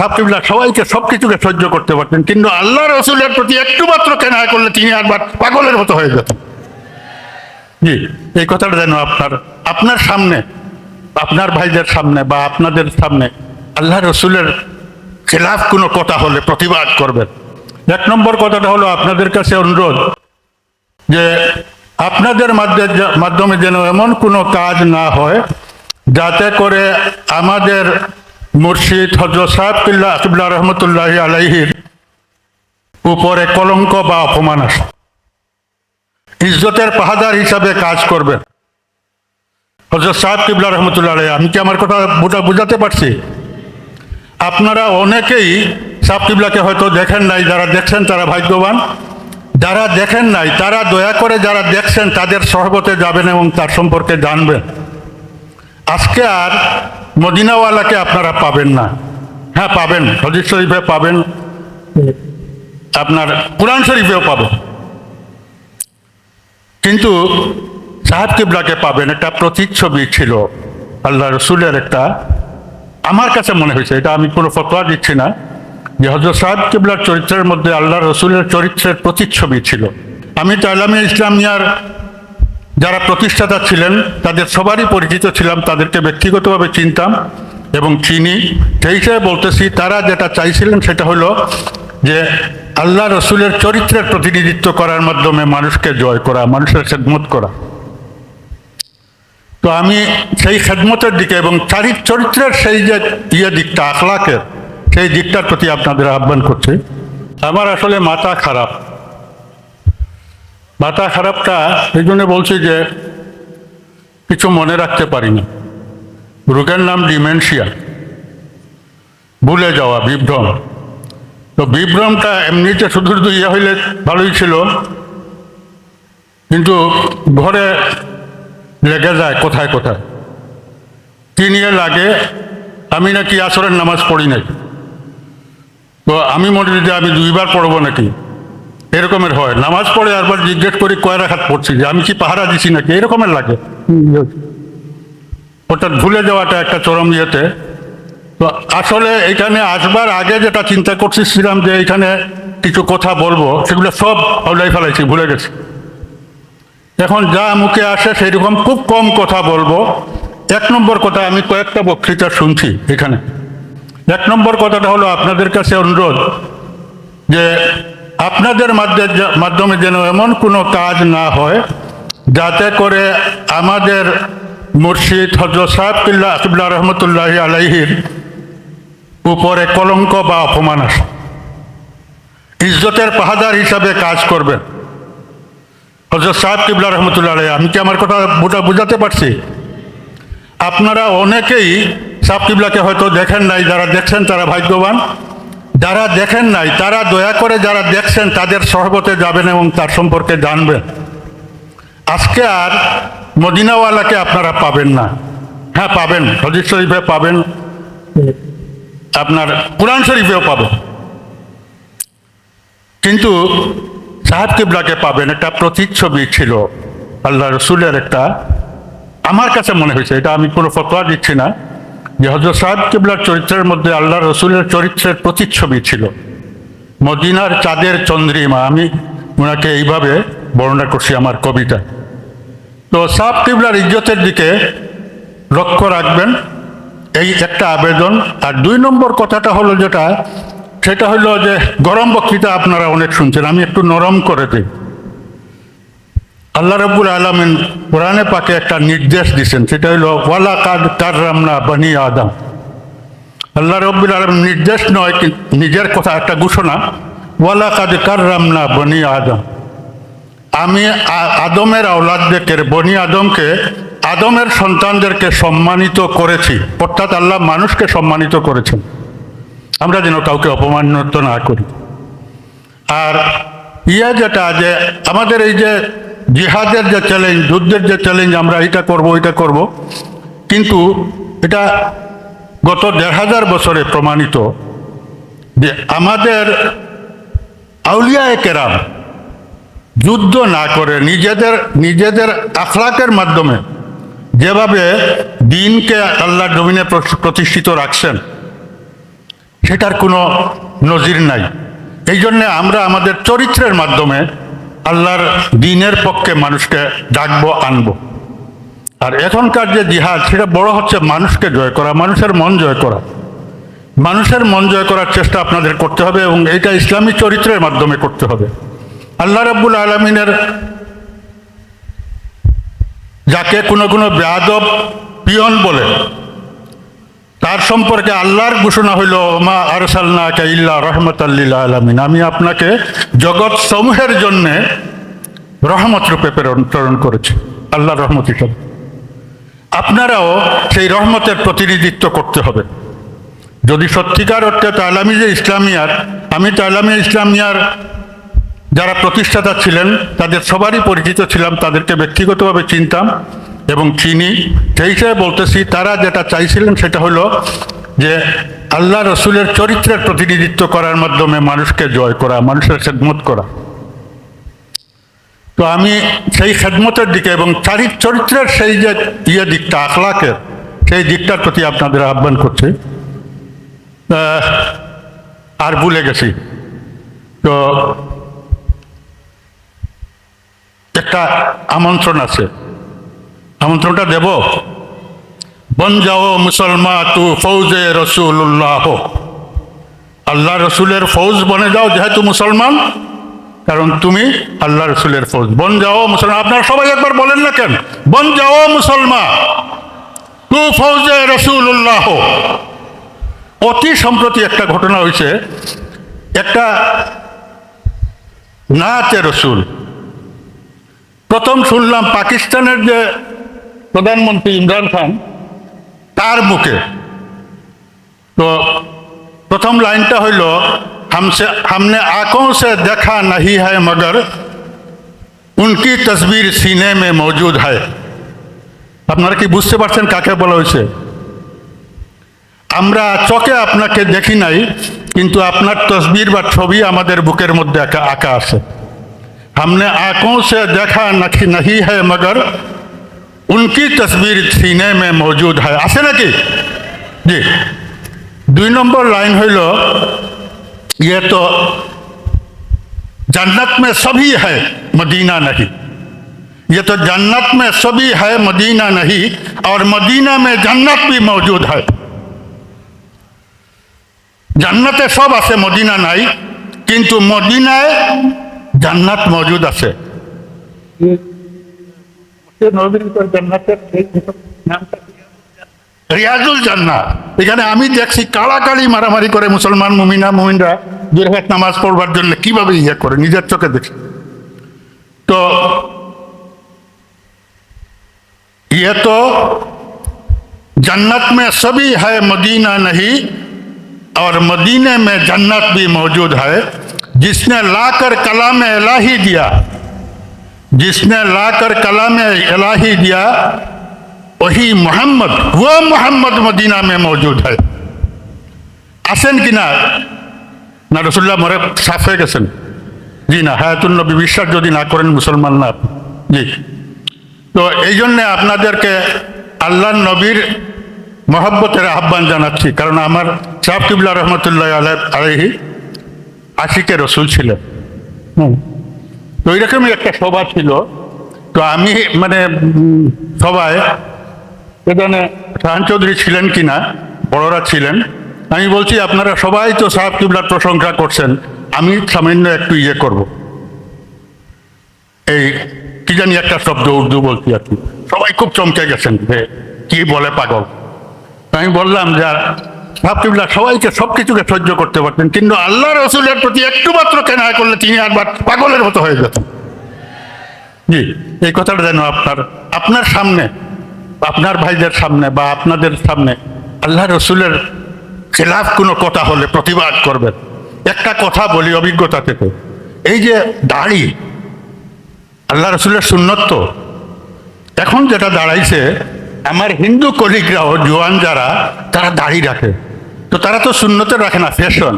হাফিবুল্লাহ সবাইকে সব কিছুকে সহ্য করতে পারতেন, কিন্তু আল্লাহ রসুলের প্রতি একটু মাত্র কেনা করলে তিনি একবার পাগলের মতো হয়ে যেতেন। জি, এই কথাটা যেন আপনার আপনার সামনে, আপনার ভাইদের সামনে বা আপনাদের সামনে আল্লাহ রসুলের খেলাফ কোনো কথা হলে প্রতিবাদ করবেন। এক নম্বর কথাটা হলো আপনাদের কাছে অনুরোধ যে আপনাদের মাধ্যে- মাধ্যমে যেন এমন কোনো কাজ না হয় যাতে করে আমাদের মুর্শিদ হজরত সাহেব কিল্লা আকিবুল্লাহ রহমতুল্লাহ আলাইহির উপরে কলঙ্ক বা অপমান আসে। ইজ্জতের পাহাদার হিসাবে কাজ করবেন হজরত সাহেব কিবলা রহমতুল্লাহ আলাই আমি কি আমার কথা বুঝা- বুঝাতে পারছি? আপনারা অনেকেই সাহেব কিবলাকে হয়তো দেখেন নাই, যারা দেখছেন তারা ভাগ্যবান। যারা দেখেন নাই, তারা দয়া করে যারা দেখছেন তাদের সহবতে যাবেন এবং তার সম্পর্কে জানবেন। আজকে আর মদিনাওয়ালাকে আপনারা পাবেন না। হ্যাঁ পাবেন। হজির শরীফে পাবেন। আপনার কোরআন শরীফেও পাবেন। কিন্তু সাহেব কিবলাকে পাবেন একটা প্রতিচ্ছবি ছিল। আল্লাহ রসুলের একটা। আমার কাছে মনে হয়েছে, এটা আমি কোনো ফতোয়া দিচ্ছি না, যে হজরত সাহেব কিবলার চরিত্রের মধ্যে আল্লাহ রসুলের চরিত্রের প্রতিচ্ছবি ছিল। আমি তো আলামী ইসলামিয়ার যারা প্রতিষ্ঠাতা ছিলেন, তাদের সবারই পরিচিত ছিলাম, তাদেরকে ব্যক্তিগতভাবে চিনতাম এবং চিনি। সেই হিসেবে বলতেছি, তারা যেটা চাইছিলেন সেটা হলো যে আল্লাহ রসুলের চরিত্রের প্রতিনিধিত্ব করার মাধ্যমে মানুষকে জয় করা, মানুষের খেদমত করা। তো আমি সেই খেদমতের দিকে এবং চারিত চরিত্রের সেই যে ইয়ে দিকটা, আখলাকের, সেই দিকটার প্রতি আপনাদের আহ্বান করছি। আমার আসলে মাথা খারাপ। মাথা খারাপটা এই জন্য বলছি যে কিছু মনে রাখতে পারি না রোগের নাম ডিমেনশিয়া। ভুলে যাওয়া, বিভ্রম। তো বিভ্রমটা এমনিতে শুধু শুধু ইয়ে হইলে ভালোই ছিল, কিন্তু ঘরে লেগে যায় কোথায় কোথায়? কি নিয়ে লাগে? আমি নাকি আসরের নামাজ পড়ি নাই। তো আমি মনে যে আমি দুইবার পড়ব নাকি? এরকমের হয়। নামাজ পড়ে আরবার জিজ্ঞেস করি, কয় রাখাত পড়ছি যে আমি কি পাহারা দিছি নাকি? এরকমের লাগে। ওটা ভুলে যাওয়াটা একটা চরম ইয়েতে। তো আসলে এখানে আসবার আগে যেটা চিন্তা করছিলাম যে এখানে কিছু কথা বলব, সেগুলো সব হলাই ফেলাইছি, ভুলে গেছি। এখন যা মুখে আসে সেই রকম খুব কম কথা বলব। এক নম্বর কথা, আমি কয়েকটা বক্তৃতা শুনছি এখানে। এক নম্বর কথাটা হলো আপনাদের কাছে অনুরোধ, যে আপনাদের মাধ্যে- মাধ্যমে যেন এমন কোনো কাজ না হয়, যাতে করে আমাদের মুর্শিদ হজরত সাহেব কিল্লা আকিবুল্লাহ রহমতুল্লাহ আলাইহির উপরে কলঙ্ক বা অপমান আসে। ইজ্জতের পাহাদার হিসাবে কাজ করবেন হজরত সাহেব কিবলা রহমতুল্লাহ আলাই আমি কি আমার কথা বুঝা- বুঝাতে পারছি? আপনারা অনেকেই সাহেব কিবলাকে হয়তো দেখেন নাই, যারা দেখছেন তারা ভাগ্যবান। যারা দেখেন নাই, তারা দয়া করে যারা দেখছেন, তাদের সহবতে যাবেন এবং তার সম্পর্কে জানবেন। আজকে আর মদিনাওয়ালাকে আপনারা পাবেন না। হ্যাঁ পাবেন। হজির শরীফে পাবেন। আপনার কোরআন শরীফেও পাবেন। কিন্তু সাহেব কিবলাকে পাবেন। একটা প্রতিচ্ছবি ছিল। আল্লাহ রসুলের একটা। আমার কাছে মনে হয়েছে, এটা আমি কোনো ফতোয়া দিচ্ছি না। যে হজরত সাহেব কিবলার চরিত্রের মধ্যে আল্লাহ রসুলের চরিত্রের প্রতিচ্ছবি ছিল। মদিনার চাঁদের চন্দ্রিমা, আমি ওনাকে এইভাবে বর্ণনা করছি আমার কবিতা। তো সাহেব কিবলার ইজ্জতের দিকে লক্ষ্য রাখবেন, এই একটা আবেদন। আর দুই নম্বর কথাটা হলো যেটা, সেটা হলো যে গরম বক্তৃতা আপনারা অনেক শুনছেন, আমি একটু নরম করে দিই। আল্লাহ রব্বুল আলমিন কোরআনে পাকে একটা নির্দেশ দিছেন। সেটা হলো ওয়ালা কাদ কাররামনা বানি আদম। আল্লাহ রব্বুল আলম নির্দেশ নয় নিজের কথা একটা ঘোষণা ওয়ালা কাদ কাররামনা বনি আদম। আমি আদমের আওলাদদেরকে, বনি আদমকে, আদমের সন্তানদেরকে সম্মানিত করেছি। অর্থাৎ আল্লাহ মানুষকে সম্মানিত করেছেন। আমরা যেন কাউকে অপমানিত না করি। আর ইয়া যেটা যে, আমাদের এই যে জিহাদের যে চ্যালেঞ্জ যুদ্ধের যে চ্যালেঞ্জ আমরা এটা করব এটা করব। কিন্তু এটা গত দেড় হাজার বছরে প্রমাণিত যে আমাদের আউলিয়ায় কেরাম যুদ্ধ না করে নিজেদের নিজেদের আখলাকের মাধ্যমে যেভাবে দিনকে আল্লাহ জমিনে প্রতিষ্ঠিত রাখছেন, সেটার কোনো নজির নাই। এই জন্যে আমরা আমাদের চরিত্রের মাধ্যমে আল্লাহর দিনের পক্ষে মানুষকে ডাকবো, আনব। আর এখনকার যে জিহাদ, সেটা বড় হচ্ছে মানুষকে জয় করা, মানুষের মন জয় করা। মানুষের মন জয় করার চেষ্টা আপনাদের করতে হবে এবং এটা ইসলামী চরিত্রের মাধ্যমে করতে হবে। আল্লাহ রাব্বুল আলমিনের যাকে কোনো কোনো বেয়াদব পিয়ন বলে তার সম্পর্কে আল্লাহর ঘোষণা হইল, মা আরসালনা ইল্লা রহমতাল্লিল আলমিন। আমি আপনাকে জগৎ সমূহের জন্যে রহমত রূপে প্রেরণ প্রেরণ করেছি। আল্লাহর রহমত হিসাবে আপনারাও সেই রহমতের প্রতিনিধিত্ব করতে হবে। যদি সত্যিকার অর্থে তালামি যে ইসলামিয়ার, আমি তালামি ইসলামিয়ার যারা প্রতিষ্ঠাতা ছিলেন, তাদের সবারই পরিচিত ছিলাম, তাদেরকে ব্যক্তিগতভাবে চিনতাম। এবং চিনি সেই হিসেবে বলতেছি, তারা যেটা চাইছিলেন সেটা হলো যে আল্লাহ রসুলের চরিত্রের প্রতিনিধিত্ব করার মাধ্যমে মানুষকে জয় করা, মানুষের খেদমত করা। তো আমি সেই খেদমতের দিকে এবং চারিত চরিত্রের সেই যে ইয়ে দিকটা, আখলাকের, সেই দিকটার প্রতি আপনাদের আহ্বান করছি। আর ভুলে গেছি। তো একটা আমন্ত্রণ আছে। আমন্ত্রণটা দেব। বন যাও মুসলমান তু ফৌজে রসুল্লাহ আল্লাহ রসুলের ফৌজ বনে যাও, যেহেতু মুসলমান, কারণ তুমি আল্লাহ রসুলের ফৌজ। বন যাও মুসলমান, আপনারা সবাই একবার বলেন না কেন? বন যাও মুসলমান, তু ফৌজে রসুল্লাহ অতি সম্প্রতি একটা ঘটনা হয়েছে। একটা নাচে রসুল। প্রথম শুনলাম পাকিস্তানের যে প্রধানমন্ত্রী ইমরান খান তার মুখে তো প্রথম লাইনটা হইল हमसे हमने आंखों से देखा नहीं है मगर उनकी तस्वीर सीने में मौजूद है আপনারা কি বুঝতে পারছেন কাকে বলা হয়েছে আমরা চোখে আপনাকে দেখি নাই কিন্তু আপনার তসবির বা ছবি আমাদের বুকের মধ্যে আঁকা আঁকা আছে हमने आंखों से देखा नहीं नहीं है मगर उनकी तस्वीर सीने में मौजूद है আছে নাকি জি দুই নম্বর লাইন হইল ये तो जन्नत में सभी है मदीना नहीं ये तो जन्नत में सभी है मदीना नहीं और मदीना में जन्नत भी मौजूद है জান্নাতে সব আছে মদিনা নাই কিন্তু মদিনায় জান্নাত মজুদ আছে রিয়াজুল জান্নাত এখানে আমি দেখছি কালাকালি মারামারি করে মুসলমান মুমিনা মুমিনরা দুই রেখাত নামাজ পড়বার জন্য কিভাবে ইয়ে করে নিজের চোখে দেখি তো ये तो जन्नत में सभी है मदीना नहीं और मदीने में जन्नत भी मौजूद है जिसने लाकर कलाम इलाही दिया जिसने लाकर कलाम इलाही दिया वही मोहम्मद वो मोहम्मद मदीना में मौजूद है আসেন কিনা না রসুল্লাহ মরে সাফ হয়ে গেছেন জি না হায়াতুল নবী বিশ্বাস যদি না করেন মুসলমান না আপনি। জি তো এই জন্যে আপনাদেরকে আল্লাহ নবীর মহব্বতের আহ্বান জানাচ্ছি কারণ আমার সাহ কিবুল্লাহ রহমতুল্লাহ আলহ আলহি আশিকে রসুল ছিলেন হুম। তো এইরকমই একটা সভা ছিল। তো আমি মানে সবাই এখানে শাহান চৌধুরী ছিলেন কিনা বড়রা ছিলেন, আমি বলছি, আপনারা সবাই তো সাহেব কিবলার প্রশংসা করছেন, আমি সামান্য একটু ইয়ে করব। এই, কি জানি একটা শব্দ উর্দু বলছি আর কি। সবাই খুব চমকে গেছেন যে, কি বলে পাগল? আমি বললাম, যে সাহেব সবাইকে সব কিছুকে সহ্য করতে পারতেন। কিন্তু আল্লাহ রসুলের প্রতি একটু মাত্র কেনায় করলে তিনি আবার পাগলের মতো হয়ে যেতেন। জি, এই কথাটা যেন আপনার আপনার সামনে, আপনার ভাইদের সামনে বা আপনাদের সামনে আল্লাহ রসুলের খেলাফ কোনো কথা হলে প্রতিবাদ করবেন। একটা কথা বলি অভিজ্ঞতা থেকে। এই যে দাড়ি, আল্লাহ রসুলের সুন্নত এখন যেটা দাঁড়াইছে, আমার হিন্দু কলিগরাও, জোয়ান যারা, তারা দাড়ি রাখে। তো তারা তো শূন্যতে রাখে না ফ্যাশন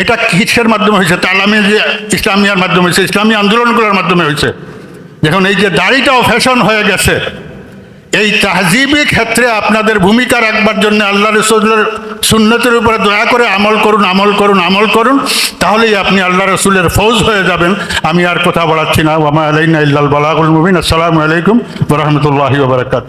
এটা কিসের মাধ্যমে হয়েছে? তালামে যে ইসলামিয়ার মাধ্যমে হয়েছে, ইসলামী আন্দোলনগুলোর মাধ্যমে হয়েছে। যখন এই যে দাড়িটাও ফ্যাশন হয়ে গেছে। এই তাহজিবি ক্ষেত্রে আপনাদের ভূমিকা রাখবার জন্য আল্লাহ রসুলের সুন্নতের উপরে দয়া করে আমল করুন আমল করুন আমল করুন, তাহলেই আপনি আল্লাহ রসুলের ফৌজ হয়ে যাবেন। আমি আর কথা বলাচ্ছি না। ওমা আলাইনা ইল্লাল বালাগুল মুবিন। আসসালামু আলাইকুম রহমতুল্লাহি ওবরাকাত